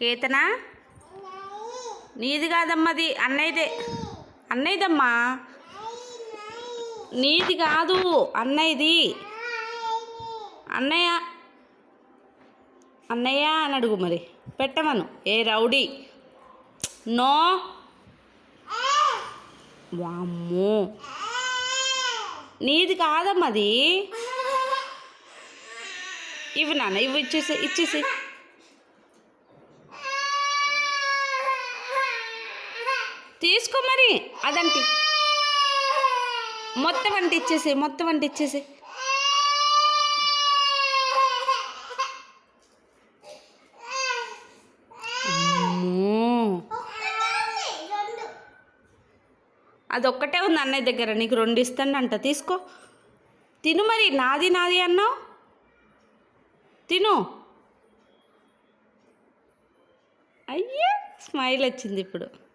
కేతనా? నీది కాదమ్మది అన్నయ్యదే. అన్నయ్యదమ్మా? నీది కాదు అన్నయ్యది. అన్నయ్య అన్నయ్య అని అడుగు మరి. పెట్టమను. ఏ రౌడీ. నో. వామ్మో. నీది కాదమ్మది. ఇవి నాన్న ఇవి ఇచ్చేసి ఇచ్చేసి తీసుకో మరి. అదంటి. మొత్తం అంటే ఇచ్చేసి మొత్తం అంటే ఇచ్చేసి అది ఒక్కటే ఉంది అన్నయ్య దగ్గర. నీకు రెండు ఇస్తానంట. తీసుకో. తిను మరి. నాది నాది అన్నావు. తిను. అయ్యే స్మైల్ వచ్చింది ఇప్పుడు.